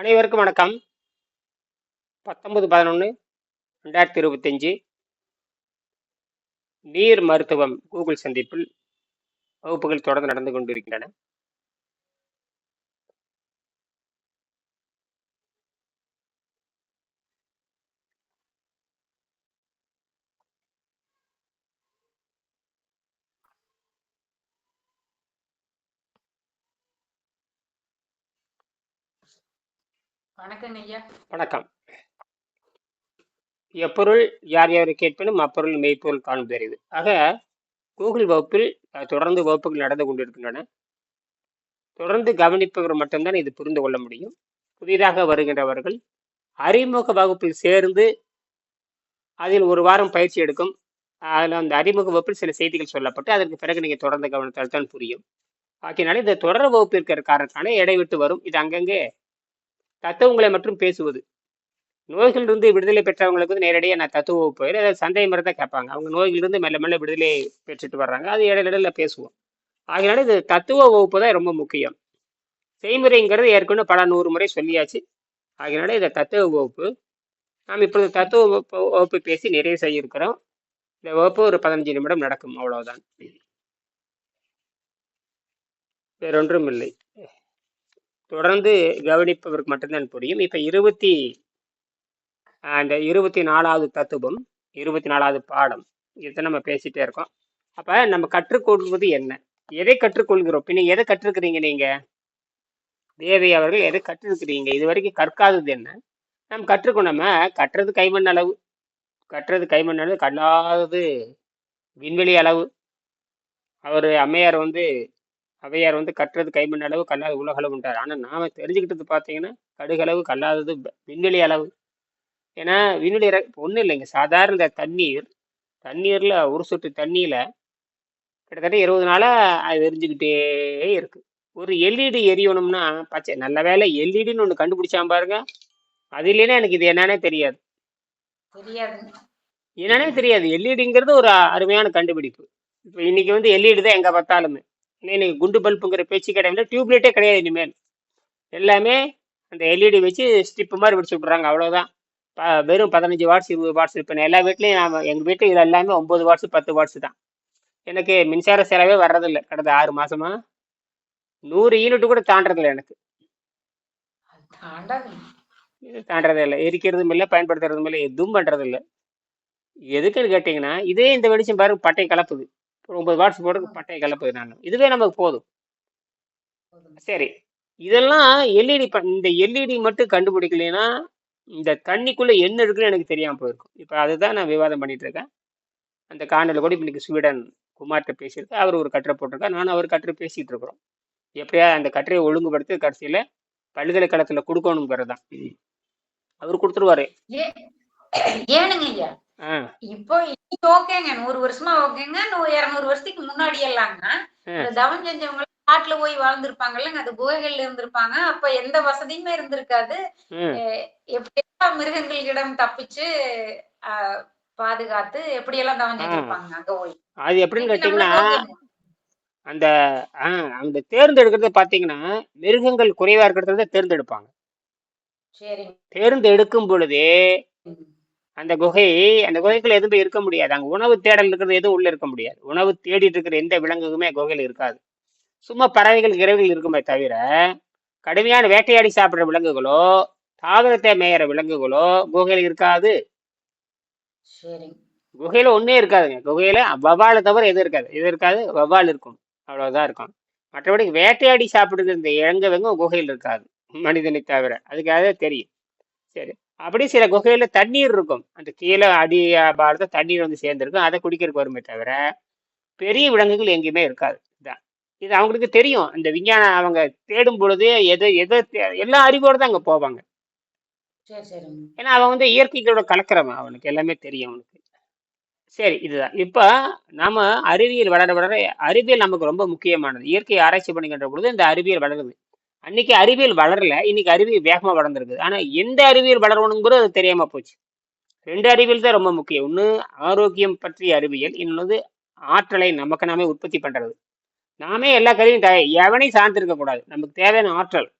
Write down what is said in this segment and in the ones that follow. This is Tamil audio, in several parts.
அனைவருக்கும் வணக்கம். பத்தொன்பது பதினொன்று ரெண்டாயிரத்தி இருபத்தஞ்சி. நீர் மருத்துவம் கூகுள் சந்திப்பில் வகுப்புகள் தொடர்ந்து நடந்து கொண்டிருக்கின்றன. வணக்கங்க ஐயா. வணக்கம். எப்பொருள் யார் யார் கேட்பினும் அப்பொருள் மெய்ப்பொருள் காண்பது ஆக கூகுள் வகுப்பில் தொடர்ந்து வகுப்புகள் நடந்து கொண்டிருக்கின்றன. தொடர்ந்து கவனிப்பவர் மட்டும்தான் இது புரிந்து கொள்ள முடியும். புதிதாக வருகின்றவர்கள் அறிமுக வகுப்பில் சேர்ந்து அதில் ஒரு வாரம் பயிற்சி எடுக்கும். அதில் அந்த அறிமுக வகுப்பில் சில செய்திகள் சொல்லப்பட்டு அதற்கு பிறகு நீங்கள் தொடர்ந்து கவனித்தால் தான் புரியும். ஆகினால இந்த தொடர் வகுப்பு இருக்கிற காரணத்தான இடைவிட்டு வரும். இது அங்கங்கே தத்துவங்களை மட்டும் பேசுவது. நோய்களிலிருந்து விடுதலை பெற்றவங்களுக்கு வந்து நேரடியாக நான் தத்துவ வகுப்பு ஏதாவது சந்தேகம் மாதிரி தான் கேட்பாங்க. அவங்க நோய்களிலிருந்து மெல்ல மெல்ல விடுதலை பெற்றுட்டு வர்றாங்க. அது இடையில பேசுவோம். ஆகையினால இது தத்துவ வகுப்பு தான் ரொம்ப முக்கியம். செய்முறைங்கிறது ஏற்கனவே பல நூறு முறை சொல்லியாச்சு. ஆகையினால இதை தத்துவ வகுப்பு. நாம் இப்பொழுது தத்துவ வகுப்பு வகுப்பு பேசி நிறைவு செய்ய இருக்கிறோம் இந்த வகுப்பு ஒரு பதினஞ்சு நிமிடம் நடக்கும். அவ்வளவுதான். வேறொன்றும் இல்லை. தொடர்ந்து கவனிப்பவருக்கு மட்டும்தான் புரியும். இப்போ இருபத்தி அந்த இருபத்தி நாலாவது தத்துவம் இருபத்தி நாலாவது பாடம் இதை நம்ம பேசிட்டே இருக்கோம். அப்போ நம்ம கற்றுக்கொள்வது என்ன? எதை கற்றுக்கொள்கிறோம்? பின்ன எதை கற்றுக்கிறீங்க நீங்க? தேவி அவர்கள் எதை கற்றிருக்கிறீங்க இது வரைக்கும் கற்காதது என்ன? நம்ம கற்றுக்கொண்டாம கற்றது கைமண் அளவு. கற்றது கைமண் அளவு கல்லாதது விண்வெளி அளவு. அவர் அம்மையார் வந்து அவையார் வந்து கற்றது கைமண் அளவு கல்லாத உலகளவுன்றார் ஆனால் நாம தெரிஞ்சுக்கிட்டது பார்த்தீங்கன்னா கடுகளவு கல்லாதது விண்வெளி அளவு. ஏன்னா விண்வெளி ஒன்றும் இல்லைங்க. சாதாரண இந்த தண்ணீர் தண்ணீரில் ஒரு சொட்டு தண்ணியில் கிட்டத்தட்ட இருபது நாளாக அது எரிஞ்சுக்கிட்டே இருக்கு. ஒரு எல்இடி எரியணும்னா பச்சை நல்ல வேலை எல்இடின்னு ஒன்று கண்டுபிடிச்சான் பாருங்க. அது இல்லைன்னா எனக்கு இது என்னன்னே தெரியாது. தெரியாதுங்க. என்னன்னே தெரியாது. எல்இடிங்கிறது ஒரு அருமையான கண்டுபிடிப்பு. இப்போ இன்னைக்கு வந்து எல்இடி தான் எங்கே பார்த்தாலுமே. இன்னைக்கு குண்டு பல்புங்கிற பேச்சு கிடையாது டியூப்லைட்டே கிடையாது இனிமேல். எல்லாமே அந்த எல்இடி வச்சு ஸ்டிப்பு மாதிரி பிடிச்சி விட்றாங்க அவ்வளோதான் வெறும் பதினஞ்சு வாட்ஸ் இருபது வாட்ஸ் இப்போ எல்லா வீட்லையும் நான் எங்கள் வீட்டில் இது எல்லாமே ஒம்பது வாட்ஸ் பத்து வாட்ஸ் தான். எனக்கு மின்சார செலவே வர்றதில்லை கடந்த ஆறு மாசமா. நூறு யூனிட் கூட தாண்டறதில்ல எனக்கு. தாண்டறதே இல்லை. எரிக்கிறதும் இல்லை பயன்படுத்துறதும் இல்லை எதுவும் பண்ணுறதில்ல எதுக்குன்னு கேட்டிங்கன்னா இதே இந்த வெளிச்சம் பாருங்க பட்டை கலப்புது. ஒரு ஒன்பது வாட்ஸ் போட்டு பட்டை கலப்புது நான். இதுவே நமக்கு போதும். சரி. இதெல்லாம் எல்இடி இந்த எல்இடி மட்டும் கண்டுபிடிக்கலைன்னா இந்த தண்ணிக்குள்ள என்ன இருக்குன்னு எனக்கு தெரியாம போயிருக்கும். இப்போ அதுதான் நான் விவாதம் பண்ணிட்டு இருக்கேன் அந்த காணொலியில் கூட இன்னைக்கு ஸ்வீடன் குமார்கிட்ட பேசியிருக்கேன். அவர் ஒரு கட்டுரை போட்டிருக்கார். நானும் அவர் கட்டுரை பேசிட்டு இருக்கிறோம் எப்படியா அந்த கட்டுரையை ஒழுங்குபடுத்தி கடைசியில் பல்கலைக்கழகத்தில் கொடுக்கணுங்கிறது தான் அவர் கொடுத்துருவாரு. ஏனுங்க இப்போ இன்னைக்கு ஓகேங்க. நூறு வருஷமா ஓகேங்க. இருநூறு வருஷத்துக்கு முன்னாடி எல்லாங்க. தவம் செஞ்சவங்க காட்டுல போய் வாழ்ந்திருப்பாங்கல்லங்க. அது குகைகள்ல இருந்திருப்பாங்க. அப்ப எந்த வசதியுமே இருந்திருக்காது. எப்படியெல்லாம் மிருகங்களிடம் தப்பிச்சு பாதுகாத்து எப்படியெல்லாம் தவம் செஞ்சிருப்பாங்க அங்க போய்? அது எப்படின்னு கேட்டிங்கன்னா. அந்த அந்த தேர்ந்தெடுக்கிறத பார்த்தீங்கன்னா மிருகங்கள் குறைவாக இருக்கிறத தேர்ந்தெடுப்பாங்க. தேர்ந்தெடுக்கும் பொழுதே அந்த குகை அந்த குகைக்குள்ள எதுவுமே இருக்க முடியாது. அங்கே உணவு தேடல் இருக்கிறது எதுவும் உள்ள இருக்க முடியாது. உணவு தேடிட்டு இருக்கிற எந்த விலங்குக்குமே குகையில் இருக்காது. சும்மா பறவைகள் இறவைகள் இருக்குமே தவிர கடுமையான வேட்டையாடி சாப்பிடுற விலங்குகளோ தாவரத்தை மேயிற விலங்குகளோ குகையில் இருக்காது. குகையில ஒண்ணே இருக்காதுங்க. குகையில வவ்வாலை தவிர எதுவும் இருக்காது. எது இருக்காது? வவ்வால் இருக்கும். அவ்வளவுதான் இருக்கும். மற்றபடி வேட்டையாடி சாப்பிடுற இந்த இறங்கவங்க குகையில் இருக்காது. மனிதனை தவிர. அதுக்காக தெரியும். சரி. அப்படி சில குகையில தண்ணீர் இருக்கும். அந்த கீழே அடி பாரத தண்ணீர் வந்து சேர்ந்துருக்கும். அதை குடிக்கிறதுக்கு வருமே தவிர பெரிய விலங்குகள் எங்கேயுமே இருக்காது. இதான். இது அவங்களுக்கு தெரியும். இந்த விஞ்ஞானம் அவங்க தேடும் பொழுது எதை எதை எல்லா அறிவோடு தான் அங்கே போவாங்க. ஏன்னா அவன் வந்து இயற்கைகளோட கலக்கிறவன். அவனுக்கு எல்லாமே தெரியும் அவனுக்கு. சரி இதுதான். இப்போ நாம அறிவியல் வளர வளர அறிவியல் நமக்கு ரொம்ப முக்கியமானது. இயற்கையை ஆராய்ச்சி பண்ணுகின்ற பொழுது இந்த அறிவியல் வளருது. அன்னைக்கு அறிவியல் வளரல. இன்னைக்கு அறிவியல் வேகமா வளர்ந்துருக்குது ஆனா எந்த அறிவியல் வளரணுங்கிறது அது தெரியாம போச்சு. ரெண்டு அறிவியல் தான் ரொம்ப முக்கியம். ஒன்று ஆரோக்கியம் பற்றிய அறிவியல். இன்னொன்று ஆற்றலை நமக்கு நாமே உற்பத்தி பண்றது. நாமே எல்லா கருவியும் எவனையும் சார்ந்து இருக்கக்கூடாது நமக்கு தேவையான ஆற்றல்.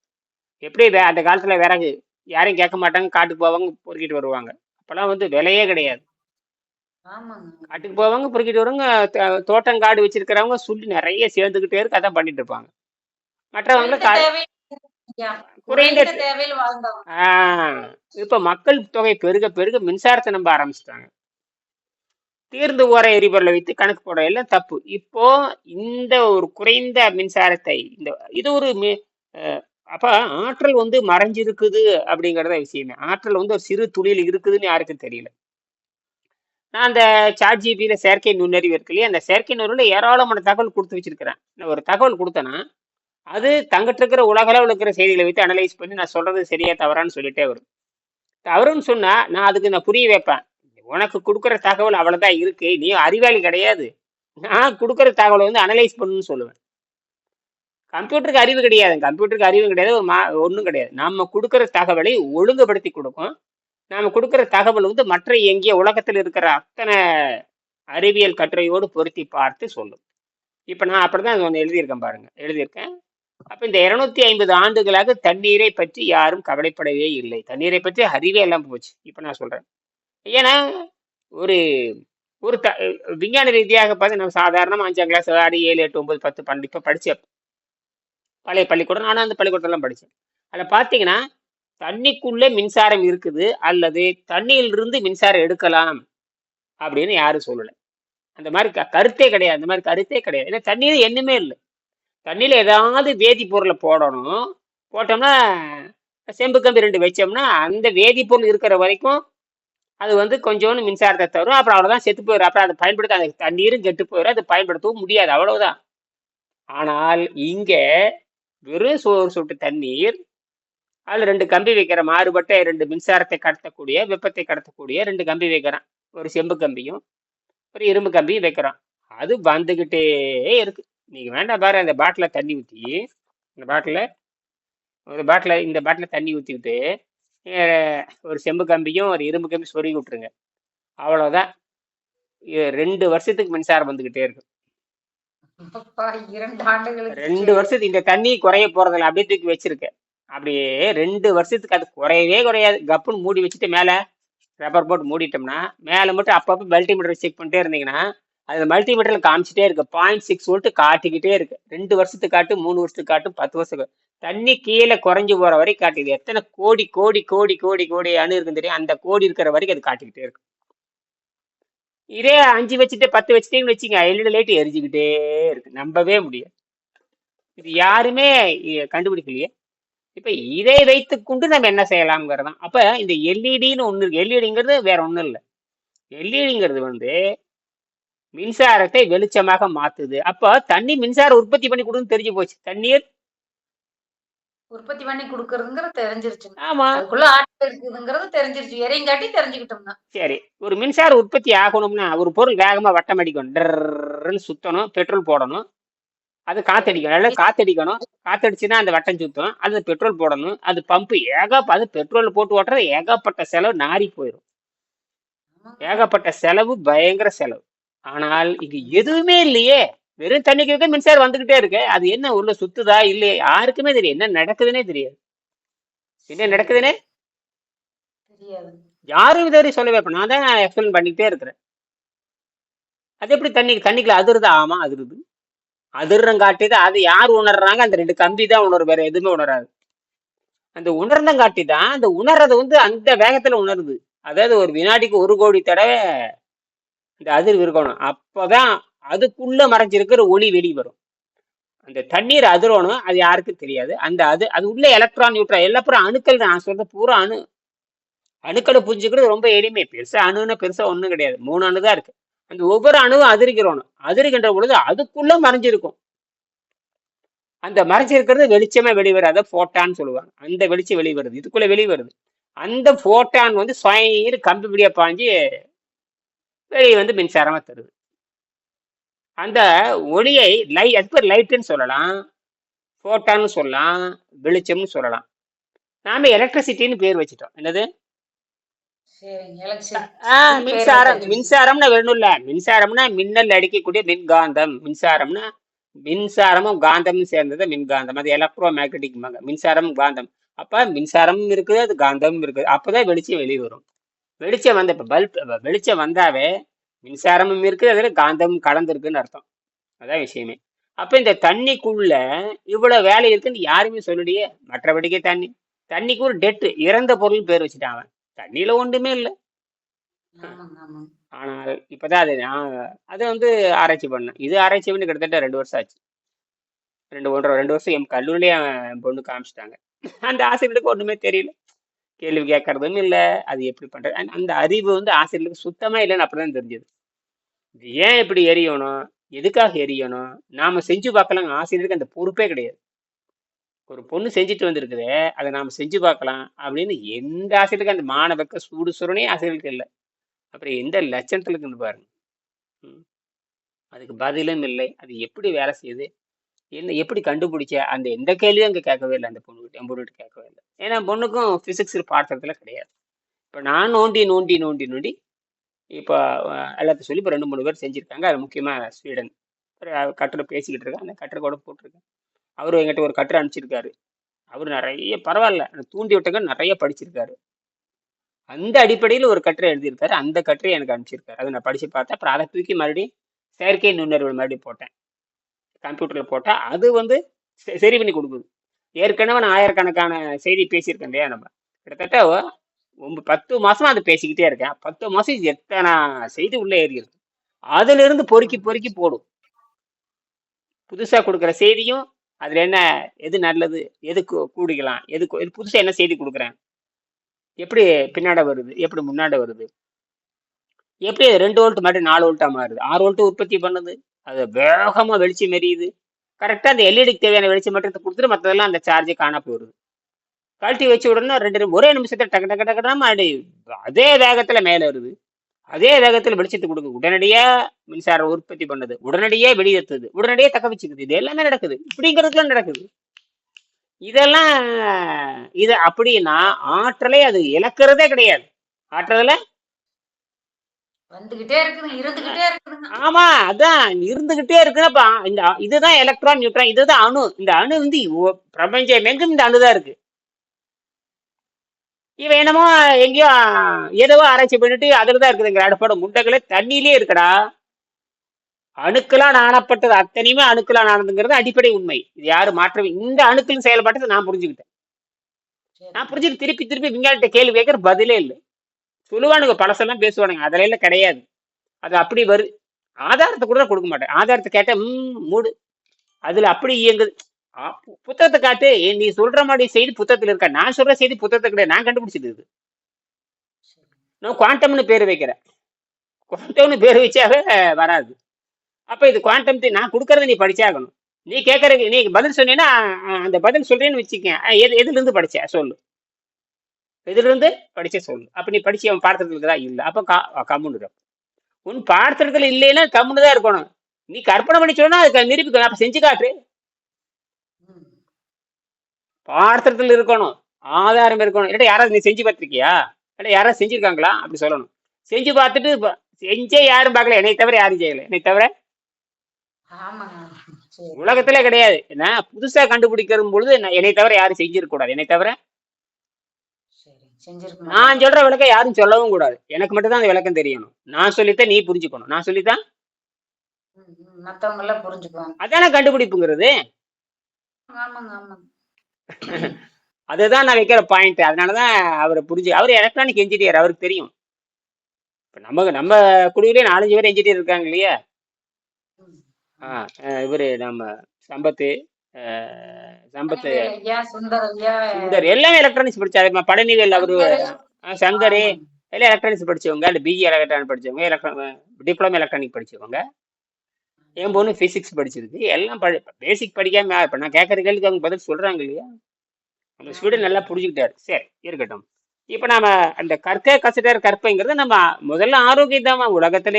எப்படி வே- அந்த காலத்துல விறகு யாரையும் கேட்க மாட்டாங்க. காட்டுக்கு போவாங்க பொறுக்கிட்டு வருவாங்க. அப்பெல்லாம் வந்து விலையே கிடையாது. காட்டுக்கு போவாங்க பொறுக்கிட்டு வருவாங்க தோட்டம் காடு வச்சிருக்கிறவங்க சுள்ளி நிறைய சேர்ந்துக்கிட்டே இருக்கு. அதான் பண்ணிட்டு இருப்பாங்க. மற்றவங்க குறைந்த இப்ப மக்கள் தொகை பெருக பெருக மின்சாரத்தை நம்ப ஆரம்பிச்சிட்டாங்க. தீர்ந்து போற எரிபொருளை வைத்து கணக்கு போட எல்லாம் தப்பு. இப்போ இந்த ஒரு குறைந்த மின்சாரத்தை இந்த இது ஒரு அப்ப ஆற்றல் வந்து மறைஞ்சிருக்குது அப்படிங்கறத விஷயமே. ஆற்றல் வந்து ஒரு சிறு துளியில் இருக்குதுன்னு யாருக்கும் தெரியல. நான் அந்த சாட் ஜிபியில செயற்கை நுண்ணறிவு இருக்கு இல்லையா? அந்த செயற்கை நுண்ணறிவுல ஏராளமான தகவல் கொடுத்து வச்சிருக்கிறேன். ஒரு தகவல் கொடுத்தேன்னா அது தங்கிட்ட இருக்கிற உலகளவில் இருக்கிற செய்திகளை வைத்து அனலைஸ் பண்ணி நான் சொல்றது சரியா தவறான்னு சொல்லிட்டே வரும். தவறுன்னு சொன்னா நான் அதுக்கு நான் புரிய வைப்பேன். உனக்கு கொடுக்குற தகவல் அவ்வளவுதான் இருக்கு நீ அறிவாளி கிடையாது. நான் கொடுக்குற தகவலை வந்து அனலைஸ் பண்ணுன்னு சொல்லுவேன். கம்ப்யூட்டருக்கு அறிவு கிடையாது. கம்ப்யூட்டருக்கு அறிவு கிடையாது ஒரு மா ஒன்றும் கிடையாது. நம்ம கொடுக்குற தகவலை ஒழுங்குபடுத்தி கொடுக்கும். நாம கொடுக்குற தகவல் வந்து மற்ற எங்கேயோ உலகத்தில் இருக்கிற அத்தனை அறிவியல் கட்டுரையோடு பொருத்தி பார்த்து சொல்லும். இப்போ நான் அப்படிதான் ஒன்று எழுதியிருக்கேன் பாருங்கள் எழுதியிருக்கேன். அப்ப இந்த இருநூத்தி ஐம்பது ஆண்டுகளாக தண்ணீரை பற்றி யாரும் கவலைப்படவே இல்லை. தண்ணீரை பற்றி அறிவே எல்லாம் போச்சு. இப்ப நான் சொல்றேன். ஏன்னா ஒரு ஒரு த விஞ்ஞான ரீதியாக பார்த்து நம்ம சாதாரணமாக அஞ்சாம் கிளாஸ் ஆறு ஏழு எட்டு ஒன்பது பத்து பன்னெண்டு இப்போ படிச்சேன். பழைய பள்ளிக்கூடம் நானும் அந்த பள்ளிக்கூடத்தெல்லாம் படித்தேன் அதில் பார்த்தீங்கன்னா தண்ணிக்குள்ளே மின்சாரம் இருக்குது அல்லது தண்ணியிலிருந்து மின்சாரம் எடுக்கலாம் அப்படின்னு யாரும் சொல்லலை. அந்த மாதிரி க கருத்தே கிடையாது. அந்த மாதிரி கருத்தே கிடையாது. ஏன்னா தண்ணீர் என்னமே இல்லை. தண்ணியில் ஏதாவது வேதிப்பொருளை போடணும். போட்டோம்னா செம்பு கம்பி ரெண்டு வச்சோம்னா அந்த வேதிப்பொருள் இருக்கிற வரைக்கும் அது வந்து கொஞ்சோண்டு மின்சாரத்தை தரும். அப்புறம் அவ்வளோதான் செத்து போயிடும் அப்புறம் அதை பயன்படுத்த அந்த தண்ணீரும் கெட்டு போயிடும் அது பயன்படுத்தவும் முடியாது. அவ்வளவுதான். ஆனால் இங்கே வெறும் சோறு சொட்டு தண்ணீர் அதில் ரெண்டு கம்பி வைக்கிற மாறுபட்ட ரெண்டு மின்சாரத்தை கடத்தக்கூடிய வெப்பத்தை கடத்தக்கூடிய ரெண்டு கம்பி வைக்கிறான். ஒரு செம்பு கம்பியும் ஒரு இரும்பு கம்பியும் வைக்கிறான். அது வந்துக்கிட்டே இருக்கு. நீங்கள் வேண்டாம் பாரு அந்த பாட்டில் தண்ணி ஊற்றி இந்த பாட்டில் ஒரு பாட்டில் இந்த பாட்டில் தண்ணி ஊற்றிக்கிட்டு ஒரு செம்பு கம்பியும் ஒரு இரும்பு கம்பி சொருகி விட்டுருங்க. அவ்வளோதான் ரெண்டு வருஷத்துக்கு மின்சாரம் வந்துக்கிட்டே இருக்கு அப்பா, இரண்டு ஆண்டுகளுக்கு ரெண்டு. வருஷத்துக்கு இந்த தண்ணி குறைய போறதில்ல அப்படியே தூக்கி வச்சிருக்கேன். அப்படியே ரெண்டு வருஷத்துக்கு அது குறையவே குறையாது. கப்புன்னு மூடி வச்சுட்டு மேலே ரப்பர் போட்டு மூடிட்டோம்னா மேலே மட்டும் அப்பப்போ மல்டிமீட்டர் செக் பண்ணிட்டே இருந்தீங்கன்னா அது மல்டிமீட்டரில் காமிச்சிட்டே இருக்கு. பாயிண்ட் சிக்ஸ் வோல்ட் காட்டிக்கிட்டே இருக்கு. ரெண்டு வருஷத்துக்கு காட்டு மூணு வருஷத்துக்கு காட்டும் பத்து வருஷத்துக்கு தண்ணி கீழே குறைஞ்சி போற வரைக்கும் காட்டுது. எத்தனை கோடி கோடி கோடி கோடி கோடி அணு இருக்கு தெரியும். அந்த கோடி இருக்கிற வரைக்கும் அது காட்டிக்கிட்டே இருக்கு. இதே அஞ்சு வச்சுட்டு பத்து வச்சுட்டேன்னு வச்சுங்க எல்இடி லைட் எரிஞ்சுக்கிட்டே இருக்கு. நம்பவே முடியாது. இது யாருமே கண்டுபிடிக்கலையே. இப்போ இதை வைத்து கொண்டு நம்ம என்ன செய்யலாம்ங்கிறதான். அப்போ இந்த எல்இடின்னு ஒன்று இருக்கு. எல்இடிங்கிறது வேற ஒன்றும் இல்லை. எல்இடிங்கிறது வந்து மின்சாரத்தை வெளிச்சமாக மாத்துது. அப்ப தண்ணி மின்சார உற்பத்தி பண்ணி கொடுன்னு தெரிஞ்சு போச்சு. தண்ணீர்? உற்பத்தி பண்ணி கொடுக்கறதுங்கிறது தெரிஞ்சிருச்சுங்க. ஆமா. அதுக்குள்ள ஆற்றல் இருக்குதுங்கிறது தெரிஞ்சிருச்சு. எரையங்காட்டி தெரிஞ்சுக்கிட்டோம்னா. சரி. ஒரு மின்சார உற்பத்தி ஆகணும்னா ஒரு பொருள் வேகமா வட்டம் அடிக்கணும். டர்ன்னு சுத்தணும். பெட்ரோல் போடணும். அது காத்தடிக்கணும். நல்லா காத்தடிக்கணும். காத்தடிச்சுன்னா அந்த வட்டம் சுத்தும் அது பெட்ரோல் போடணும். அது பம்பு ஏக அது பெட்ரோல் போட்டு ஓட்டுறது ஏகப்பட்ட செலவு நாரி போயிடும். ஏகப்பட்ட செலவு பயங்கர செலவு. ஆனால் இங்க எதுவுமே இல்லையே. வெறும் தண்ணிக்கு இருக்க மின்சாரம் வந்துகிட்டே இருக்கு. அது என்ன உள்ள சுத்துதா இல்லையே? யாருக்குமே தெரியும் என்ன நடக்குதுன்னே தெரியாது. என்ன நடக்குதுன்னே? தெரியாது. யாரும் இது வரையும் சொல்லவே இப்போ நான் தான் எக்ஸ்பிளைன் பண்ணிக்கிட்டே இருக்கிறேன். அது எப்படி தண்ணி தண்ணிக்குள்ள அதிருதா? ஆமா அதிருது. அதிர்றங்காட்டி தான் அது யார் உணர்றாங்க? அந்த ரெண்டு கம்பி தான் உணரும் வேற எதுவுமே உணராது. அந்த உணர்ந்தங்காட்டி தான் அந்த உணர்றது வந்து அந்த வேகத்துல உணருது. அதாவது ஒரு வினாடிக்கு ஒரு கோடி தடவை இந்த அதிர்வு இருக்கணும் அப்போதான் அதுக்குள்ள மறைஞ்சிருக்கிற ஒளி வெளி வரும். அந்த தண்ணீர் அதிரணும் அது யாருக்கும் தெரியாது. அந்த அது அது உள்ள எலக்ட்ரான் நியூட்ரான் எல்லா பூரா அணுக்கள் நான் சொல்றது பூரா அணு. அணுக்களை புரிஞ்சுக்கிறது ரொம்ப எளிமை. பெருசா அணுன்னா பெருசா ஒன்றும் கிடையாது. மூணு அணு தான் இருக்கு. அந்த ஒவ்வொரு அணுவும் அதிர்கிறோம் அதிர்கின்ற பொழுது அதுக்குள்ள மறைஞ்சிருக்கும். அந்த மறைஞ்சிருக்கிறது வெளிச்சமா வெளிவரும் அதை போட்டான்னு சொல்லுவாங்க. அந்த வெளிச்சம் வெளிவருது இதுக்குள்ள வெளிவருது அந்த போட்டான் வந்து சுயர் கம்பி பிடியா பாஞ்சு வெளியே வந்து மின்சாரமா தருது. அந்த ஒளியை லை அது பேர் லைட்டுன்னு சொல்லலாம் போட்டான்னு சொல்லலாம் வெளிச்சம்னு சொல்லலாம். நாம எலக்ட்ரிசிட்டின்னு பேர் வச்சுட்டோம். என்னது? சரிங்க எலக்ட்ரிசிட்டி ஆ பேர் மின்சாரம். மின்சாரம்னா வேணும் இல்ல மின்சாரம்னா மின்னல் அடிக்கக்கூடிய மின்காந்தம். மின்சாரம்னா மின்சாரமும் காந்தமும் சேர்ந்தது மின்காந்தம். அது எலக்ட்ரோ மேக்னட்டிக் மின்சாரம் காந்தம். அப்ப மின்சாரமும் இருக்குது அது காந்தமும் இருக்குது. அப்பதான் வெளிச்சம் வெளியே வரும் வெளிச்சம் வந்த இப்ப பல்ப் வெளிச்சம் வந்தாவே மின்சாரமும் இருக்குது அதுல காந்தமும் கலந்துருக்குன்னு அர்த்தம். அதான் விஷயமே. அப்ப இந்த தண்ணிக்குள்ள இவ்வளவு வேலை இருக்குன்னு யாருமே சொல்லலையே. மற்றபடிக்கு தண்ணி. தண்ணிக்கு ஒரு டெட் இறந்த பொருள் பேர் வச்சுட்டான் அவன். தண்ணியில ஒன்றுமே இல்லை. ஆனால் இப்பதான் அது நான் அதை வந்து ஆராய்ச்சி பண்ணேன். இது ஆராய்ச்சி பண்ணி கிட்டத்தட்ட ரெண்டு வருஷம் ஆச்சு. ரெண்டு ஒன்றரை ரெண்டு வருஷம் என் கல்லூரிலேயே என் பொண்ணு காமிச்சிட்டாங்க. அந்த ஆசிரியருக்கு ஒண்ணுமே தெரியல. கேள்வி கேட்கறதும் இல்லை அது எப்படி பண்றது? அந்த- அந்த அறிவு வந்து ஆசிரியர்களுக்கு சுத்தமா இல்லைன்னு அப்படிதான் தெரிஞ்சது. இது ஏன் இப்படி எரியணும்? எதுக்காக எரியணும்? நாம செஞ்சு பார்க்கலாம் ஆசிரியருக்கு அந்த பொறுப்பே கிடையாது. ஒரு பொண்ணு செஞ்சுட்டு வந்திருக்குது அதை நாம் செஞ்சு பார்க்கலாம் அப்படின்னு எந்த ஆசிரியருக்கு அந்த மாணவக்க சூடு சுரணே ஆசிரியருக்கு இல்லை. அப்புறம் எந்த லட்சணத்துல இருக்குன்னு பாருங்க. ம். அதுக்கு பதிலும் இல்லை. அது எப்படி வேலை செய்யுது? என்ன எப்படி கண்டுபிடிச்ச? அந்த எந்த கேள்வியும் அங்கே கேட்கவே இல்லை அந்த பொண்ணுகிட்ட என் பொண்ணுகிட்ட கேட்கவே இல்லை. ஏன்னா பொண்ணுக்கும் ஃபிசிக்ஸ் பாடத்துல கிடையாது. இப்போ நான் நோண்டி நோண்டி நோண்டி நோண்டி இப்போ எல்லாத்தையும் சொல்லி இப்போ ரெண்டு மூணு பேர் செஞ்சுருக்காங்க. அது முக்கியமாக ஸ்வீடன். கட்டுரை பேசிக்கிட்டு இருக்கேன் அந்த கட்டுரை கூட போட்டிருக்கேன். அவர் எங்கிட்ட ஒரு கட்டுரை அனுப்பிச்சிருக்காரு. அவர் நிறைய பரவாயில்ல. தூண்டி விட்டங்க நிறைய படிச்சிருக்காரு. அந்த அடிப்படையில் ஒரு கட்டுரை எழுதியிருக்காரு. அந்த கட்டுரை எனக்கு அனுப்பிச்சிருக்காரு. அதை நான் படித்து பார்த்தேன். அப்புறம் அதை தூக்கி மறுபடியும் செயற்கை நுண்ணறிவு மறுபடியும் போட்டேன். கம்ப்யூட்டரில் போட்டால் அது வந்து செ- சரி பண்ணி கொடுக்குது. ஏற்கனவே நான் ஆயிரக்கணக்கான செய்தி பேசியிருக்கேன் இல்லையா நம்ம? கிட்டத்தட்ட ஒன்பது பத்து மாசமா அதை பேசிக்கிட்டே இருக்கேன். பத்து மாசம் எத்தனை செய்தி உள்ளே ஏறி இருக்கு அதுல இருந்து பொறுக்கி பொறுக்கி போடும். புதுசா கொடுக்குற செய்தியும் அதுல என்ன எது நல்லது எது கூடிக்கலாம் எது எது புதுசா என்ன செய்தி கொடுக்குறேன்? எப்படி பின்னாடி வருது எப்படி முன்னாடி வருது? எப்படி அது ரெண்டு வோல்ட் மாதிரி நாலு வோல்ட்டாக மாறுது? ஆறு வோல்ட்டு உற்பத்தி பண்ணுது? அது வேகமாக வெளிச்சம் எரியுது. கரெக்டாக அந்த எல்இடிக்கு தேவையான வெளிச்சம் மட்டும் கொடுத்துட்டு மற்றதெல்லாம் அந்த சார்ஜே காணா போயிடுது. கழட்டி வச்சு உடனே ரெண்டு ஒரே நிமிஷத்தில் டக்கு டக்கு டக்குனா அடி அதே வேகத்தில் மேலே வருது. அதே வேகத்தில் வெளிச்சத்தை கொடுக்குது. உடனடியாக மின்சாரம் உற்பத்தி பண்ணுது. உடனடியே வெளியேற்றுது உடனடியே தக்க வச்சுக்குது. இது எல்லாமே நடக்குது. இப்படிங்கிறதுலாம் நடக்குது. இதெல்லாம் இது அப்படின்னா ஆற்றலை அது இழக்கிறதே கிடையாது. ஆற்றல வந்துகிட்டே இருக்குதுங்க இருந்துகிட்டே இருக்குதுங்க. ஆமா அதான் இருந்துகிட்டே இருக்குன்னா இந்த இதுதான் எலக்ட்ரான் நியூட்ரான் இதுதான் அணு. இந்த அணு வந்து பிரபஞ்சம் எங்கும் இந்த அணுதான் இருக்கு. இவன் என்னமோ எங்கேயோ ஏதோ ஆராய்ச்சி பண்ணிட்டு அதுல தான் இருக்குதுங்கிற அடுப்பட முட்டைகளே தண்ணியிலே இருக்குடா. அணுக்களால் ஆனப்பட்டது அத்தனையுமே அணுக்களால் ஆனதுங்கிறது அடிப்படை உண்மை. இது யாரும் மாற்ற இந்த அணுக்களின் செயல்பாட்டை நான் புரிஞ்சுக்கிட்டேன். நான் புரிஞ்சுட்டு திருப்பி திருப்பி விஞ்ஞானிட்ட கேள்வி கேட்கற பதிலே இல்லை. சொல்லுவானுங்க பழசெல்லாம் பேசுவானுங்க. அதில் எல்லாம் கிடையாது. அது அப்படி வரு ஆதாரத்தை கூட நான் கொடுக்க மாட்டேன். ஆதாரத்தை கேட்டா ம் மூடு. அதுல அப்படி இயங்குது. புத்தகத்தை காட்டு. நீ சொல்ற மாதிரி செய்தி புத்தகத்துல இருக்கா? நான் சொல்ற செய்தி புத்தகத்தை கிடையாது. நான் கண்டுபிடிச்சது இது. நான் குவாண்டம்னு பேர் வைக்கிறேன். குவாண்டம்னு பேர் வச்சாவே வராது. அப்ப இது குவாண்டம் நான் கொடுக்கறத நீ படிச்சாகணும். நீ கேட்கறதுக்கு நீ பதில் சொன்னீங்கன்னா அந்த பதில் சொல்றேன்னு வச்சுக்கேன். எது எதுல இருந்து படிச்ச? சொல்லு. எதுல இருந்து படிச்ச சொல்லு. அப்ப நீ படிச்சு அவன் பாடத்துல இருக்குதா இல்ல. அப்ப கா கம்முன்னு. உன் பாடத்துல இல்லைன்னா கம்முன்னு தான் இருக்கணும். நீ கற்பனை பண்ணி சொன்னா அதுக்கு நிரூபிக்கணும். அப்ப செஞ்சு காட்டு. பாடத்துல இருக்கணும். ஆதாரம் இருக்கணும். இல்லாட்டி யாராவது நீ செஞ்சு பார்த்திருக்கியா? இல்லாட்டி யாராவது செஞ்சிருக்காங்களா? அப்படி சொல்லணும். செஞ்சு பார்த்துட்டு செஞ்சே யாரும் பார்க்கல. என்னை தவிர யாரும் செய்யல. என்னை தவிர உலகத்திலே கிடையாது. என்ன புதுசா கண்டுபிடிக்கிற பொழுது என்னை தவிர யாரும் செஞ்சிருக்க கூடாது. என்னை தவிர நான் சொல்ற விளக்கம் யாரும் சொல்லவும் கூடாது. எனக்கு மட்டும் தான் அந்த விளக்கம் தெரியணும். நான் சொல்லித்தான் நீ புரிஞ்சுக்கணும். நான் சொல்லித்தான் மத்தவங்க எல்லாம் புரிஞ்சுக்குவாங்க. அதானே கண்டுபிடிப்புங்கிறது? அதுதான் நான் வைக்கிற பாயிண்ட் அதனாலதான் அவர் புரிஞ்சு அவர் எலக்ட்ரானிக் இன்ஜினியர் அவருக்கு தெரியும். இப்ப நம்ம நம்ம குழுவிலே நாலஞ்சு பேர் இன்ஜினியர் இருக்காங்க இல்லையா. ஆ, இவரு நம்ம சம்பத்து சம்பத்து சுந்தர் எல்லாமே எலக்ட்ரானிக்ஸ் படிச்சாரு. பழனிவேல் அவரு சங்கரு. எல்லாம் எலக்ட்ரானிக்ஸ் படிச்சவங்க அந்த பிஜி எலக்ட்ரானிக் படிச்சவங்க எலக்ட்ரா டிப்ளமோ எலக்ட்ரானிக் படிச்சவங்க. என் பொண்ணு பிசிக்ஸ் படிச்சிருக்கு. எல்லாம் படி பேசிக் படிக்காம இப்ப நான் கேட்கற கேள்விக்கு அவங்க பதில் சொல்றாங்க இல்லையா? நம்ம ஸ்டூடெண்ட் நல்லா புரிஞ்சுக்கிட்டாரு. சரி இருக்கட்டும். இப்ப நாம அந்த கற்க கசடர் கற்பைங்கிறது நம்ம முதல்ல ஆரோக்கியம் தாமா உலகத்துல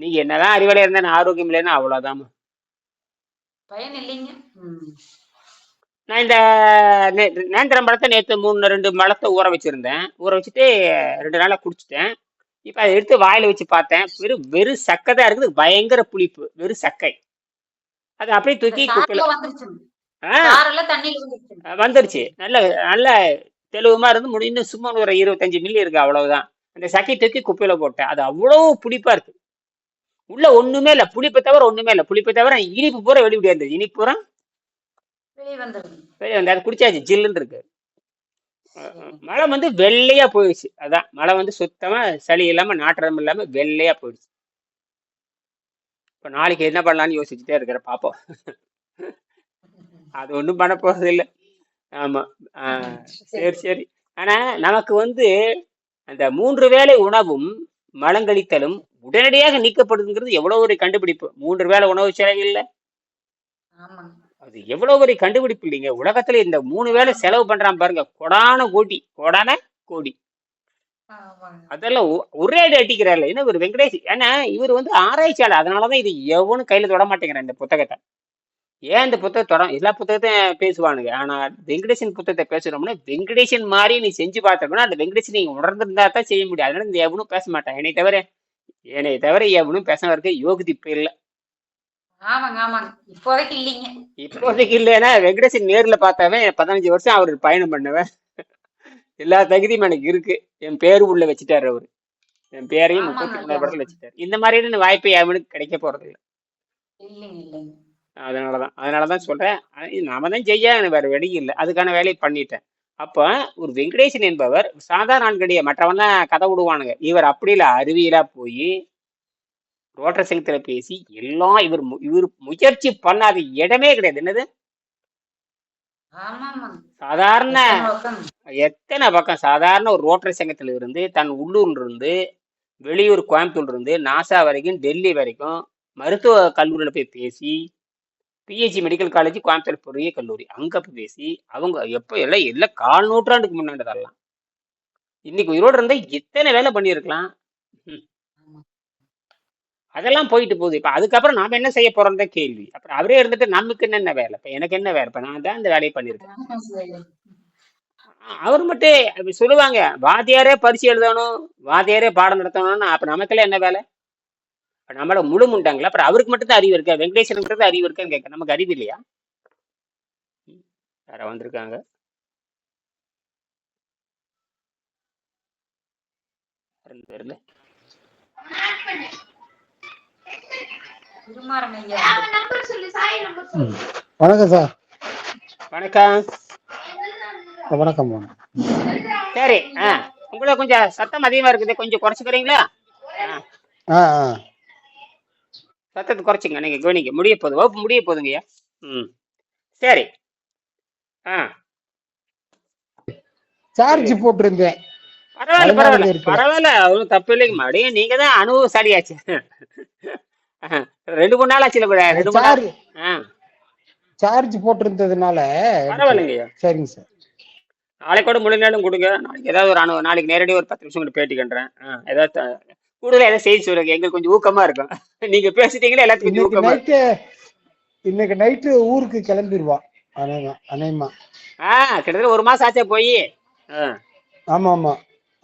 நீங்க என்னதான் அறிவாளி இருந்தா ஆரோக்கியம் இல்லைன்னா அவ்வளவுதாம்மா. பயன் இல்லைங்க. நான் இந்த நேந்திரம் பழத்தை நேற்று மூணு ரெண்டு பழத்தை ஊற வச்சிருந்தேன். ஊற வச்சுட்டு ரெண்டு நாளா குடிச்சிட்டேன். இப்போ அதை எடுத்து வாயில வச்சு பார்த்தேன். வெறும் வெறும் சக்கை தான் இருக்குது. பயங்கர புளிப்பு. வெறும் சக்கை. அதை அப்படியே தூக்கி குப்பையில வந்துருச்சு. நல்ல நல்ல தெளிவுமா இருந்து முடி இன்னும் சும்மா ஒரு இருபத்தஞ்சு மில்லி இருக்கு. அவ்வளவுதான். அந்த சக்கி தூக்கி குப்பையில போட்டேன். அது அவ்வளவு புளிப்பா இருக்கு. உள்ள ஒண்ணுமே இல்ல. புளிப்பை தவிர ஒண்ணுமே இல்ல. புளிப்பை தவிர இனிப்பு பூரா வெளியே இருந்தது இனிப்பு பூரா வெளியே வந்து அது குடிச்சாச்சு. ஜில்லுன்னு இருக்கு. மழை வந்து வெள்ளையா போயிடுச்சு. அதான். மழை வந்து சுத்தமா சளி இல்லாம நாற்றம் இல்லாம வெள்ளையா போயிடுச்சு. இப்ப நாளைக்கு என்ன பண்ணலாம்னு யோசிச்சுட்டே இருக்கிறேன். பாப்போம். அது ஒண்ணும் பண்ண போறது இல்ல. ஆமா. ஆஹ் சரி சரி. ஆனா நமக்கு வந்து அந்த மூன்று வேளை உணவும் மலங்கழித்தலும் உடனடியாக நீக்கப்படுதுங்கிறது எவ்வளவு ஒரு கண்டுபிடிப்பு? மூன்று வேளை உணவு செலவு இல்ல. ஆமாங்க. அது எவ்வளவு ஒரு கண்டுபிடிப்பு இல்லைங்க. உலகத்துல இந்த மூணு வேளை செலவு பண்றான் பாருங்க. கொடான கோடி கொடான கோடி. அதெல்லாம் ஒரே அடி அடிக்கிறார்ல என்ன ஒரு வெங்கடேஷ்? ஏன்னா இவர் வந்து ஆராய்ச்சியாளர். அதனாலதான் இது எவனும் கையில தொட மாட்டேங்கிறான் இந்த புத்தகத்தை. ஏன் இந்த புத்தகத்தை தொட எல்லா புத்தகத்தையும் பேசுவானுங்க. ஆனா வெங்கடேசன் புத்தகத்தை பேசுறோம்னா வெங்கடேசன் மாதிரி நீ செஞ்சு பார்த்தோம்னா அந்த வெங்கடேசன் நீங்க உணர்ந்திருந்தா தான் செய்ய முடியும். அதனால இந்த எவனும் பேச மாட்டான். என்னை தவிர என்னை தவிர எவனும் பேச இருக்க யோகிதி இப்ப இல்ல. இப்போதைக்கு இல்லைன்னா வெங்கடேசன் நேர்ல பார்த்தாவே பதினஞ்சு வருஷம் அவர் பயணம் பண்ணுவேன் எல்லா தகுதியும் எனக்கு இருக்கு. என் பேரு உள்ள வச்சுட்டாரு அவரு. என் பேரையும் முப்பத்தி மூணு. படத்துல வச்சுட்டாரு. இந்த மாதிரியான வாய்ப்பு எவனுக்கு கிடைக்க போறது இல்ல அதனாலதான். அதனாலதான் சொல்றேன். நாம தான் செய்ய எனக்கு வேற வழி இல்லை. அதுக்கான வேலையை பண்ணிட்டேன். அப்ப ஒரு வெங்கடேசன் என்பவர் சாதாரண ஆண்களுடைய மற்றவன்லாம் கதை விடுவானுங்க. இவர் அப்படி இல்ல அறிவியலா போய் ரோட்டர் சங்கத்துல பேசி எல்லாம் இவர் இவர் முயற்சி பண்ணாத இடமே கிடையாது. என்னது? சாதாரண எத்தனை பக்கம்? எத்தனை பக்கம்? சாதாரண ஒரு ரோட்டரி சங்கத்துல இருந்து தன் உள்ளூர்ல இருந்து வெளியூர் கோயம்புத்தூர்ல இருந்து நாசா வரைக்கும் டெல்லி வரைக்கும் மருத்துவ கல்லூரியில போய் பேசி பிஹெச்சி மெடிக்கல் காலேஜ் கோயம்புத்தூர் பெரிய கல்லூரி அங்க போய் பேசி அவங்க எப்ப எல்லாம் எல்லாம் கால் நூற்றாண்டுக்கு முன்னாடி தரலாம் இன்னைக்கு உயிரோடு இருந்தா எத்தனை வேலை பண்ணியிருக்கலாம். அதெல்லாம் போயிட்டு போகுது. இப்ப அதுக்கப்புறம் நாம என்ன செய்ய போறோம் தான் கேள்வி. அப்புறம் அவரே இருந்துட்டு நமக்கு என்னென்ன வேலை? இப்ப எனக்கு என்ன வேலை? இப்ப நான் தான் இந்த வேலையை பண்ணியிருக்கேன். அவர் மட்டும் அப்படி சொல்லுவாங்க வாத்தியாரே பரிசு எழுதணும் வாத்தியாரே பாடம் நடத்தணும்னு. அப்ப நமக்கெல்லாம் என்ன வேலை? அப்ப நம்மள முழு முண்டாங்களா அப்புறம் அவருக்கு மட்டும் தான் அறிவு இருக்கா? வெங்கடேசனுக்கு அறிவு இருக்கான்னு கேட்க நமக்கு அறிவு இல்லையா. யாரோ வந்திருக்காங்க. வணக்கம் சார். வணக்கம். வணக்கம் சரி ஆ. உங்களுக்கு கொஞ்சம் சத்தம் அதிகமா இருக்குது. கொஞ்சம் குறைச்சிக்கிறீங்களா? ஆ. ஆ ஆ. சத்தத்தை குறைச்சிங்க நீங்க கவனிங்க. முடிய போகுது வகுப்பு முடிய போகுதுங்கய்யா ம். சரி. ஆ. சார்ஜ் போட்டிருந்தேன். பரவாயில்ல பரவாயில்ல. பரவாயில்ல. ஒன்றும் தப்பு இல்லைங்க மறுபடியும் நீங்க தான் அனுபவசாலியாச்சு. ஆஹ், ரெண்டு மூணு நாள் ஆச்சுல கூட. ரெண்டு மூணு நாள். சார்ஜ் போட்டிருந்ததுனால பரவாயில்லைங்கய்யா சரிங்க சார். நாளைக்கு கூட முழு நேரம் கொடுங்க. நாளைக்கு ஏதாவது ஒரு அனு நாளைக்கு நேரடியாக ஒரு பத்து நிமிஷம் கூட பேட்டி கண்டுறேன் ஏதாவது கூடுதலா ஏதாவது செய்தி சொல்லுங்க எங்களுக்கு கொஞ்சம் ஊக்கமா இருக்கும். நீங்க பேசிட்டீங்களா எல்லாத்துக்கும் ஊக்கமா இன்னைக்கு நைட்டு ஊருக்கு கிளம்பிடுவா அனேமா அனேமா ஆ கிட்டத்தட்ட ஒரு மாசம் ஆச்சா போய். ஆமா ஆமா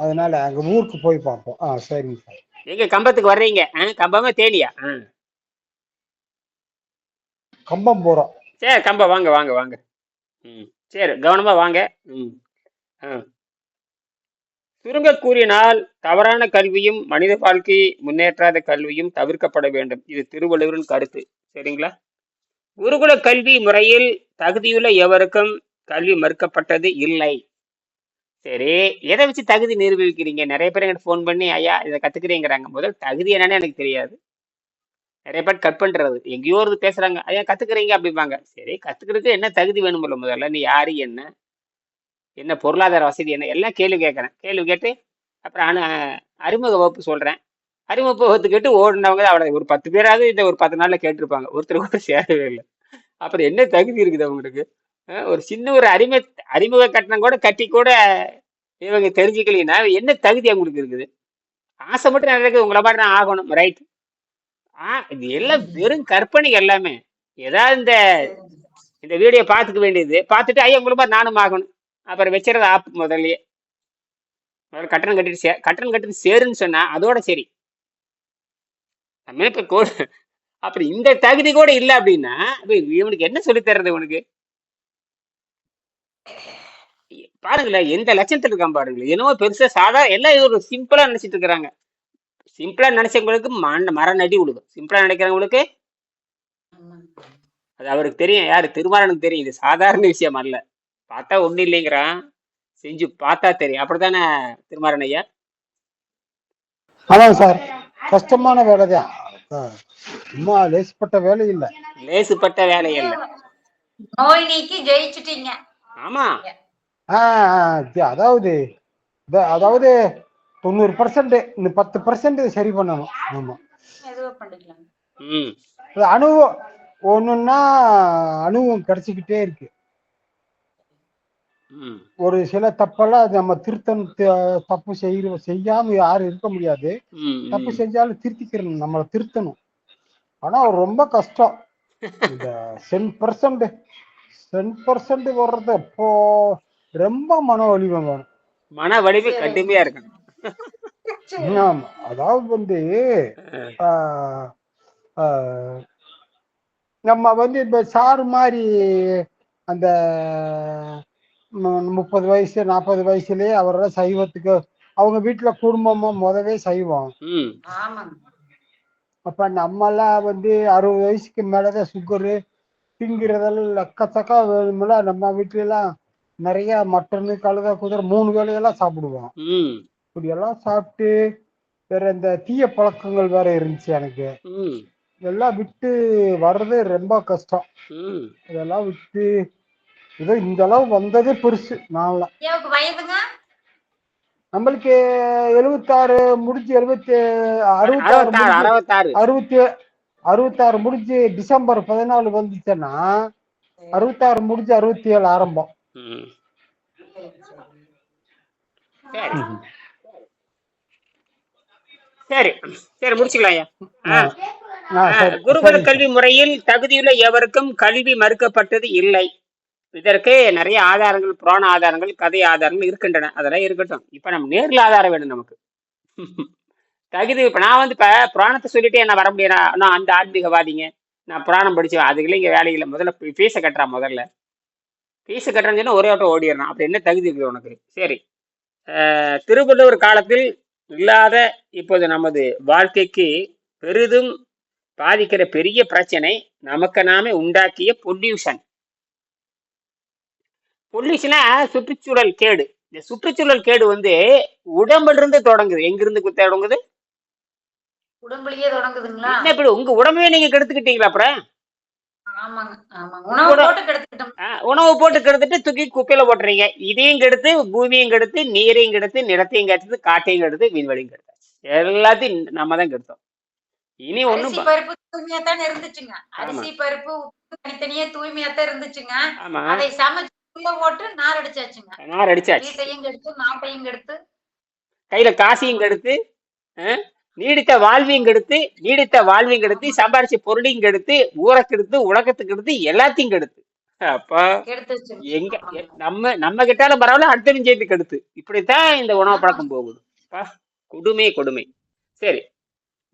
அதனால அங்க ஊருக்கு போய் பார்ப்போம். ஆ சரிங்க சார். எங்க கம்பத்துக்கு வர்றீங்க? கம்பமா தேனியா? கம்பம் போறோம். சரி கம்பா வாங்க வாங்க வாங்க. ம் சரி கவனமா வாங்க. ம் ஆ. சுருங்க கூறினால் தவறான கல்வியும் மனித வாழ்க்கை முன்னேற்றாத கல்வியும் தவிர்க்கப்பட வேண்டும். இது திருவள்ளுவரின் கருத்து. சரிங்களா? குருகுல கல்வி முறையில் தகுதியுள்ள எவருக்கும் கல்வி மறுக்கப்பட்டது இல்லை. சரி எதை வச்சு தகுதி நிரூபிக்கிறீங்க? நிறைய பேர் என்கிட்ட ஃபோன் பண்ணி ஐயா இதை கத்துக்கிறீங்கிறாங்க. முதல் தகுதி என்னன்னு எனக்கு தெரியாது. நிறைய பேர் கட் பண்றது. எங்கேயோ ஒரு பேசுறாங்க ஐயா கத்துக்கிறீங்க அப்படிம்பாங்க. சரி கத்துக்கிறதுக்கு என்ன தகுதி வேணும் முதல்ல நீ யாரு என்ன? என்ன பொருளாதார வசதி என்ன? எல்லாம் கேள்வி கேட்குறேன். கேள்வி கேட்டு அப்புறம் அனு அறிமுக வகுப்பு சொல்கிறேன் அறிமுக வகுப்பு கேட்டு ஓடினவங்க அவ்வளோ ஒரு பத்து பேராவது இந்த ஒரு பத்து நாளில் கேட்டிருப்பாங்க. ஒருத்தர் கூட சேரவே இல்லை. அப்புறம் என்ன தகுதி இருக்குது அவங்களுக்கு? ஒரு சின்ன ஒரு அறிமுக அறிமுக கட்டணம் கூட கட்டி கூட இவங்க தெரிஞ்சுக்கலைன்னா என்ன தகுதி அவங்களுக்கு இருக்குது? ஆசை மட்டும் நிறைய உங்களை மாதிரி நான் ஆகணும். ரைட் ஆ இது எல்லாம் வெறும் கற்பனை எல்லாமே. ஏதாவது இந்த இந்த வீடியோ பார்த்துக்க வேண்டியது. பார்த்துட்டு ஐயா உங்களை மாதிரி நானும் ஆகணும். அப்புறம் வச்சுறது ஆப் முதல்லயே. முதல்ல கட்டணம் கட்டிட்டு சே கட்டணம் கட்டிட்டு சேருன்னு சொன்னா அதோட சரி. நம்ம இப்ப கோ அப்புறம் இந்த தகுதி கூட இல்லை அப்படின்னா அப்ப இவனுக்கு என்ன சொல்லித் தர்றது இவனுக்கு? பாருங்களேன் எந்த லட்சணத்துல இருக்கான் பாருங்களேன் என்னவோ பெருசா சாதா எல்லாம் இது ஒரு சிம்பிளா நினைச்சிட்டு இருக்கிறாங்க. சிம்பிளா நினைச்சவங்களுக்கு மண் மர நடி விடுது. சிம்பிளா நினைக்கிறவங்களுக்கு. அது அவருக்கு தெரியும். யாரு? திருமாறனுக்கு தெரியும். இது சாதாரண விஷயம் அல்ல. பார்த்தா ஒண்ணும் இல்லைங்கிறான். செஞ்சு பார்த்தா தெரியும். அப்படித்தானே திருமாறன் ஐயா? அதான் சார். கஷ்டமான வேலை தான் சும்மா லேசுப்பட்ட வேலை இல்லை. லேசுப்பட்ட வேலை அல்ல நோய் நீக்கி ஜெயிச்சிட்டீங்க. ஆமா. அதாவது அதாவது தொண்ணூறு பர்சன்ட் இந்த பத்து பர்சன்ட் சரி பண்ணணும். ஆமா. எதுவோ பண்ணிக்கலாம். ம். இது அனுபவம் ஒண்ணுன்னா அனுபவம் கிடைச்சிக்கிட்டே இருக்கு. ஒரு சில தப்பெல்லாம் நம்ம திருத்தம் தப்பு செய்ய செய்யாம யாரும் இருக்க முடியாது. தப்பு. செஞ்சாலும் திருத்திக்கிறணும் நம்மளை திருத்தணும். ஆனா ரொம்ப கஷ்டம். இந்த சென் பர்சன்ட் சென் பர்சன்ட் வர்றது இப்போ ரொம்ப மன வலிமை வேணும். மன வலிமை கடுமையா இருக்கணும். ஆமா அதாவது வந்து நம்ம வந்து இப்ப சாரு மாதிரி அந்த முப்பது வயசு நாற்பது வயசுலயே அவரெல்லாம் சைவத்துக்கு அவங்க வீட்டுல குடும்பமா முதவே சைவம். அப்ப நம்மெல்லாம் வந்து அறுபது வயசுக்கு மேலதான் சுகரு திங்கிறதெல்லாம் லக்கத்தக்கா வேணும்ல நம்ம வீட்டுல எல்லாம் நிறைய மட்டனு கழுத குதிரை மூணு வேலையெல்லாம் சாப்பிடுவோம். ம். இப்படியெல்லாம் சாப்பிட்டு வேற இந்த தீய பழக்கங்கள் வேற இருந்துச்சு எனக்கு. ம். இதெல்லாம் விட்டு வர்றது ரொம்ப கஷ்டம். ம். இதெல்லாம் விட்டு ஏதோ இந்த அளவு வந்ததே பெருசு. நான்லாம் வயதுங்க? நம்மளுக்கு எழுபத்தாறு முடிஞ்சு எழுபத்தி அறுபத்தாறு அறுபத்தி அறுபத்தாறு முடிஞ்சு டிசம்பர் பதினாலு வந்துச்சுன்னா அறுபத்தாறு முடிஞ்சு அறுபத்தி ஏழு ஆரம்பம் சரி, சரி. முடிச்சுக்கலாம் ஐயா. குருகுல. கல்வி முறையில் தகுதியுள்ள எவருக்கும் கல்வி மறுக்கப்பட்டது இல்லை. இதற்கு நிறைய ஆதாரங்கள் புராண ஆதாரங்கள் கதை ஆதாரங்கள் இருக்கின்றன. அதெல்லாம் இருக்கட்டும். இப்போ நம்ம நேரில் ஆதாரம் வேணும் நமக்கு. தகுதி இப்போ நான் வந்து இப்போ புராணத்தை சொல்லிட்டு என்ன வர முடியாது நான் அந்த ஆன்மீகவாதிங்க. நான் புராணம் படிச்சேன் அதுக்குள்ள இங்கே வேலைகளை முதல்ல ஃபீஸை கட்டுறான் முதல்ல. ஃபீஸை கட்டுறேன்னு ஒரே ஆட்டம் ஓடிடுறான். அப்படி என்ன தகுதி இருக்குது உனக்கு? சரி. திருவள்ளுவர் காலத்தில் இல்லாத இப்போது நமது வாழ்க்கைக்கு பெரிதும் பாதிக்கிற பெரிய பிரச்சனை நமக்கு நாமே உண்டாக்கிய பொல்யூஷன். பொல்யூஷனா சுற்றுச்சூழல் கேடு. இந்த சுற்றுச்சூழல் கேடு வந்து உடம்புல இருந்து தொடங்குது. எங்கிருந்து தொடங்குது? உடம்புலயே தொடங்குதுங்களா? என்ன இப்படி உங்க உடம்பையே நீங்க கெடுத்துக்கிட்டீங்களா அப்புறம்? உணவு போட்டு கெடுத்துட்டு தூக்கி குப்பையில போட்டுறீங்க. இதையும் கெடுத்து பூமியும் கெடுத்து நீரையும் கெடுத்து நிலத்தையும் கெடுத்து காட்டையும் கெடுத்து விண்வெளியும் கெடுத்து எல்லாத்தையும் நம்ம தான் கெடுத்தோம். இனி ஒண்ணும் பருப்பு தூய்மையா தானே இருந்துச்சுங்க அரிசி பருப்பு உப்பு தனித்தனியே தூய்மையா தான் இருந்துச்சுங்க அதை சமைச்சு போட்டு நார் அடிச்சாச்சுங்க. நார் அடிச்சாச்சு. வீட்டையும் கெடுத்து நாட்டையும் கெடுத்து. கையில காசையும் கெடுத்து நீடித்த வாழ்வையும் கெடுத்து நீடித்த வாழ்வையும் கெடுத்து சம்பாரிச்ச பொருளையும் கெடுத்து ஊரை கெடுத்து உலகத்துக்கு கெடுத்து எல்லாத்தையும் கெடுத்து. அப்ப எங்க நம்ம நம்ம கிட்டாலும் பரவாயில்ல அடுத்த சேர்த்து கெடுத்து. இப்படித்தான் இந்த உணவு பழக்கம் போகுது. கொடுமை கொடுமை. சரி.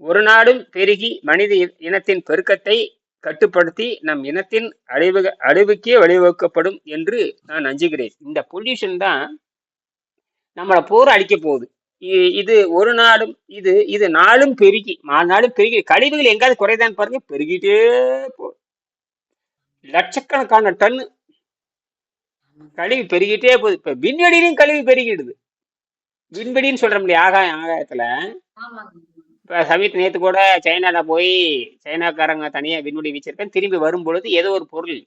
ஒரு நாடும் பெருகி மனித இனத்தின் பெருக்கத்தை கட்டுப்படுத்தி நம் இனத்தின் அழிவு அழிவுக்கே வழிவகுக்கப்படும் என்று நான் அஞ்சுகிறேன் இந்த பொல்யூஷன் தான் நம்மளை போர் அழிக்க போகுது. இது ஒரு நாளும் இது இது நாளும் பெருகி நாளும் பெருகி கழிவுகள் எங்காவது குறைதான் பாருங்க பெருகிட்டே போ லட்சக்கணக்கான டன் கழிவு பெருகிட்டே போகுது. இப்ப விண்வெளியிலும் கழிவு பெருகிடுது. விண்வெளின்னு சொல்றோம் இல்லையா ஆகாயம் ஆகாயத்துல? இப்ப சமீப நேத்து கூட சைனால போய் சைனாக்காரங்க தனியா விண்வெளி வீச்சிருக்கேன் திரும்பி வரும் பொழுது ஏதோ ஒரு பொருள்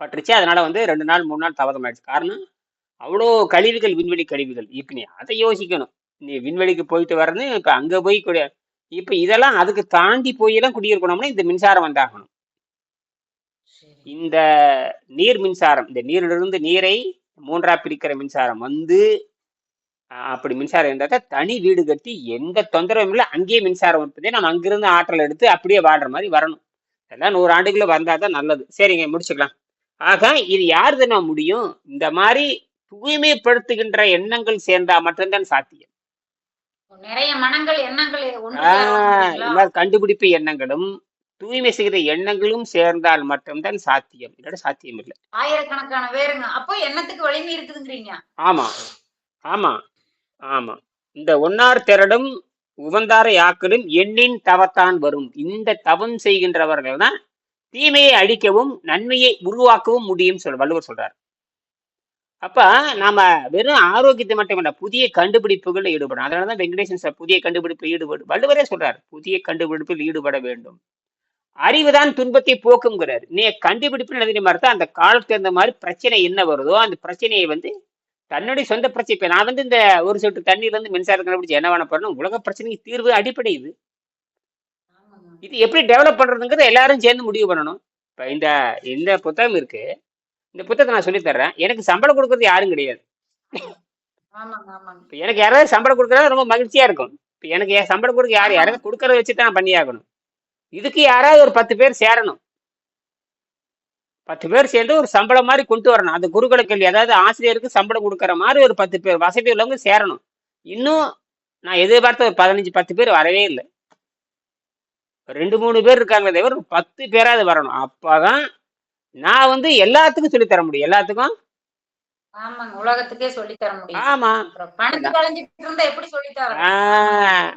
பட்டுருச்சு. அதனால வந்து ரெண்டு நாள் மூணு நாள் தாமதம் ஆயிடுச்சு காரணம் அவ்வளோ கழிவுகள் விண்வெளி கழிவுகள் இப்ப நீ அதை யோசிக்கணும். நீ விண்வெளிக்கு போயிட்டு வரது இப்ப அங்க போய் குடி இப்ப இதெல்லாம் அதுக்கு தாண்டி போய் எல்லாம் குடியிருக்கணும்னா இந்த மின்சாரம் வந்தாகணும். இந்த நீர் மின்சாரம் இந்த நீரிலிருந்து நீரை மூன்றா பிரிக்கிற மின்சாரம் வந்து அப்படி மின்சாரம் இருந்தால் தான் தனி வீடு கட்டி எந்த தொந்தரவும் இல்லை அங்கேயே மின்சாரம் உற்பத்தி நம்ம அங்கிருந்து ஆற்றல் எடுத்து அப்படியே வாழ்ற மாதிரி வரணும். இதெல்லாம் நூறு ஆண்டுக்குள்ள வந்தால் தான் நல்லது. சரிங்க முடிச்சுக்கலாம். ஆக இது யார் தானே முடியும்? இந்த மாதிரி தூய்மைப்படுத்துகின்ற எண்ணங்கள் சேர்ந்தா மட்டும்தான் சாத்தியம். நிறைய மனங்கள் எண்ணங்கள் கண்டுபிடிப்பு எண்ணங்களும் தூய்மை செய்கிற எண்ணங்களும் சேர்ந்தால் மட்டும்தான் சாத்தியம். இல்லாட்டி சாத்தியம் இல்லை. ஆயிரக்கணக்கான பேருங்க. அப்போ எண்ணத்துக்கு வலிமை இருக்குதுங்கிறீங்க. ஆமா. ஆமா. ஆமா. இந்த ஒன்னார் திரடும் உவந்தாரை ஆக்கலும் எண்ணின் தவத்தான் வரும். இந்த தவம் செய்கின்றவர்கள் தான் தீமையை அழிக்கவும் நன்மையை உருவாக்கவும் முடியும் சொல் வள்ளுவர் சொல்றார். அப்ப நாம வெறும் ஆரோக்கியத்தை மட்டும் இல்லை புதிய கண்டுபிடிப்புகளில் ஈடுபடும் அதனாலதான் வெங்கடேசன் சார் புதிய கண்டுபிடிப்பு ஈடுபடு வள்ளுவரே சொல்றார் புதிய கண்டுபிடிப்பில் ஈடுபட வேண்டும். அறிவுதான் துன்பத்தை போக்குங்கிறார் நீ கண்டுபிடிப்பு எழுதின மாதிரி தான் அந்த காலத்துக்கு தகுந்த மாதிரி பிரச்சனை என்ன வருதோ அந்த பிரச்சனையை வந்து தன்னுடைய சொந்த பிரச்சனை. இப்ப நான் வந்து இந்த ஒரு சொட்டு தண்ணீர்ல இருந்து மின்சாரம் கண்டுபிடிச்சு என்ன பண்ண போறேன் உலக பிரச்சனைக்கு தீர்வு அடிப்படை இது. இது எப்படி டெவலப் பண்றதுங்கிறத எல்லாரும் சேர்ந்து முடிவு பண்ணணும். இப்ப இந்த இந்த புத்தகம் இருக்கு. இந்த புத்தகத்தை நான் சொல்லித் தர்றேன். எனக்கு சம்பளம் கொடுக்கறது யாரும் கிடையாது. இப்ப எனக்கு யாராவது சம்பளம் கொடுக்கறது ரொம்ப மகிழ்ச்சியா இருக்கும். இப்ப எனக்கு சம்பளம் கொடுக்க யார் யாராவது கொடுக்கறத வச்சு தான் பண்ணியாகணும். இதுக்கு யாராவது ஒரு பத்து பேர் சேரணும். பத்து பேர் சேர்ந்து ஒரு சம்பளம் மாதிரி கொண்டு வரணும். அந்த குருகுல கல்வி அதாவது ஆசிரியருக்கு சம்பளம் கொடுக்கற மாதிரி ஒரு பத்து பேர் வசதி உள்ளவங்க சேரணும். இன்னும் நான் எதிர்பார்த்த ஒரு பதினஞ்சு பத்து பேர் வரவே இல்லை. ரெண்டு மூணு பேர் இருக்காங்களே தவிர பத்து பேராவது வரணும். அப்பதான் நான் வந்து எல்லாத்துக்கும் சொல்லித் தர முடியும். எல்லாத்துக்கும்? உலகத்துக்கே சொல்லி தர முடியும். ஆமா. சொல்லி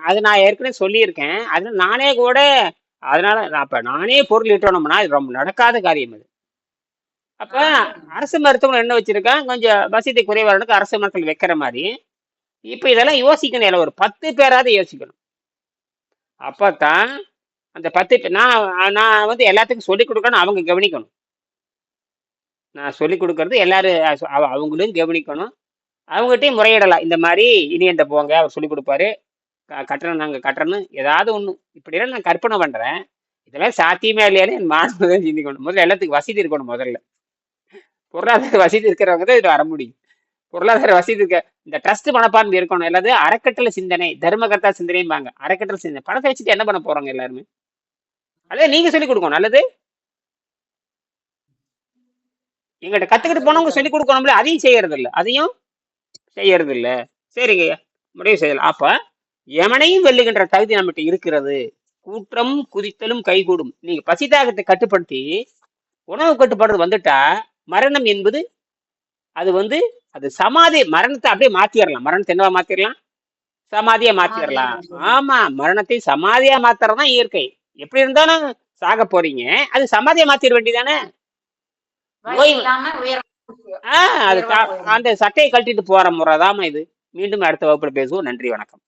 அது நான் ஏற்கனவே சொல்லியிருக்கேன். அது நானே கூட அதனால நான் அப்ப நானே பொருள் ஈட்டணும்னா இது ரொம்ப நடக்காத காரியம் அது. அப்ப அரசு மருத்துவம் என்ன வச்சிருக்கான் கொஞ்சம் வசதி குறைவானதுக்கு அரசு மருத்துவம் வைக்கிற மாதிரி. இப்ப இதெல்லாம் யோசிக்கணும் இல்லை ஒரு பத்து பேராவது யோசிக்கணும். அப்பதான் அந்த பத்து பேர் நான் நான் வந்து எல்லாத்துக்கும் சொல்லிக் கொடுக்கணும் அவங்க கவனிக்கணும். நான் சொல்லிக் கொடுக்கறது எல்லாரும் அவ- அவங்களும் கவனிக்கணும். அவங்ககிட்டயும் முறையிடலாம். இந்த மாதிரி இனியன்ட்ட போங்க அவர் சொல்லிக் கொடுப்பாரு. க- கட்டணம் நாங்கள் கட்டணும். ஏதாவது ஒன்று இப்படியெல்லாம் நான் கற்பனை பண்றேன். இதெல்லாம் சாத்தியமே இல்லையான்னு என் மாணவர்கள் சிந்திக்கணும். முதல்ல எல்லாத்துக்கும் வசதி இருக்கணும் முதல்ல. பொருளாதார வசதி இருக்கிறவங்க தான் இது வர முடியும். பொருளாதார வசதி இருக்க இந்த ட்ரஸ்ட் மனப்பான்மை இருக்கணும் எல்லாது அறக்கட்டளை சிந்தனை தர்மகர்த்தா சிந்தனைம்பாங்க. அறக்கட்டளை சிந்தனை. பணத்தை வச்சுட்டு என்ன பண்ண போறாங்க எல்லாருமே? அதே நீங்க சொல்லிக் கொடுக்கணும் நல்லது? எங்கிட்ட கத்துக்கிட்டு போனவங்க சொல்லிக் கொடுக்கணும்ல அதையும் செய்யறது இல்லை அதையும் செய்யறது இல்லை சரிங்க முடிவு செய்யலாம். அப்ப எமனையும் வெல்லுகின்ற தகுதி நம்மகிட்ட இருக்கிறது. கூற்றம் குதித்தலும் கைகூடும். நீங்க பசிதாகத்தை கட்டுப்படுத்தி உணவு கட்டுப்பாடு வந்துட்டா மரணம் என்பது அது வந்து அது சமாதி மரணத்தை அப்படியே மாத்திரலாம். மரணத்தை என்னவா மாத்திரலாம்? சமாதியா மாத்திரலாம். ஆமா மரணத்தை சமாதியா மாத்துறதுதான் இயற்கை. எப்படி இருந்தாலும் சாக போறீங்க. அது சமாதியா மாத்திர வேண்டியதானே? ஆஹ் அது அந்த சட்டையை கழட்டிட்டு போற முறைதாம்மா இது. மீண்டும் அடுத்த வகுப்புல பேசுவோம். நன்றி வணக்கம்.